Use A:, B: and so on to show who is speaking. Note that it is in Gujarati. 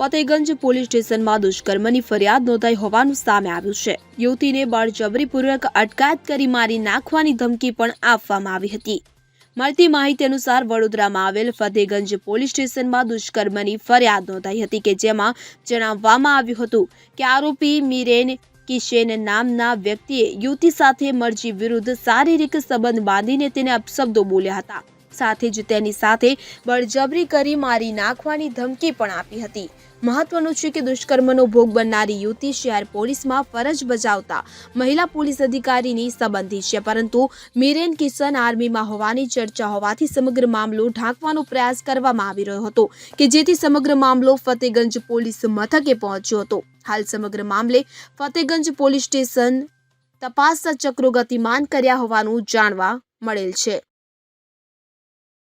A: ફતેગંજ પોલીસ સ્ટેશનમાં દુષ્કર્મની ફરિયાદ નોંધાઈ હોવાનું સામે આવ્યું છે. યુવતીને બળજબરીપૂર્વક અટકાયત કરી મારી નાખવાની ધમકી પણ આપવામાં આવી હતી. મળતી માહિતી અનુસાર વડોદરામાં આવેલ ફતેગંજ પોલીસ સ્ટેશનમાં દુષ્કર્મની ફરિયાદ નોંધાઈ હતી કે જેમાં જણાવવામાં આવ્યું હતું કે આરોપી મિરેન કિશેન નામના વ્યક્તિએ યુવતી સાથે મરજી વિરુદ્ધ શારીરિક સંબંધ બાંધીને તેને અપશબ્દો બોલ્યા હતા. સાથે જ તેની સાથે બળજબરી કરી મારી નાખવાની ધમકી પણ આપી હતી. મહત્વનું છે કે દુષ્કર્મનો ભોગ બનનારી યુવતી શહેર પોલીસમાં ફરજ બજાવતા મહિલા પોલીસ અધિકારીની સંબંધી છે, પરંતુ મિરેન કિશન આર્મીમાં હોવાની ચર્ચા હોવાથી સમગ્ર મામલો ઢાંકવાનો પ્રયાસ કરવામાં આવી રહ્યો હતો કે જેથી સમગ્ર મામલો ફતેગંજ પોલીસ મથકે પહોંચ્યો હતો. હાલ સમગ્ર મામલે ફતેગંજ પોલીસ સ્ટેશન તપાસના ચક્રો ગતિમાન કર્યા હોવાનું જાણવા મળેલ છે.